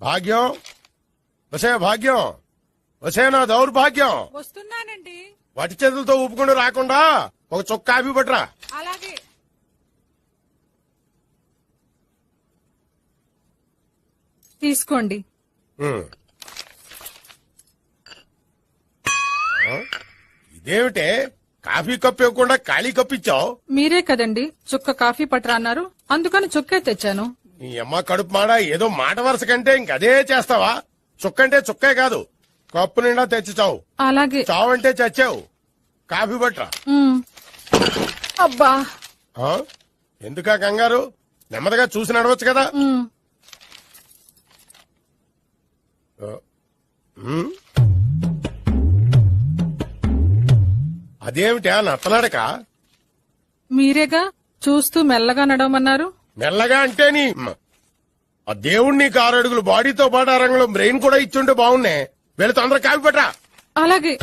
భాగ్యం? వసే భాగ్యం? వసే నా దౌర్భాగ్యం? వస్తున్నానండి. వటి చేతులతో ఊపుకుంటూ రాకుండా ఒక చొక్క కాఫీ పట్రా అలాగే. తీసుకోండి? ఇదేమిటే? కాఫీ కప్పు ఇవ్వకుండా ఖాళీ కప్పు ఇచ్చావు? మీరే కదండి చుక్క కాఫీ పట్రా అన్నారు. అందుకని చుక్కే తెచ్చాను. నీ అమ్మ కడుపు మాడ ఏదో మాట వరుస కంటే ఇంకదే చేస్తావా? చుక్కంటే చుక్కే కాదు. కప్పు నిండా తెచ్చి చావు. అలాగే. చావు అంటే చచ్చావు. కాఫీ ఉమ్. అబ్బా? ఎందుకా కంగారు? నెమ్మదిగా చూసి నడవచ్చు కదా? అదేమిటా నత్తనడక మీరేగా? చూస్తూ మెల్లగా నడవమన్నారు? మెల్లగా అంటే నీ ఆ దేవుడు నీకు ఆరు అడుగులు బాడీతో పాటు ఆ రంగంలో బ్రెయిన్ కూడా ఇచ్చుంటే బాగున్నాయి వీళ్ళు తొందరగా కాపీ పట్రా. అలాగే.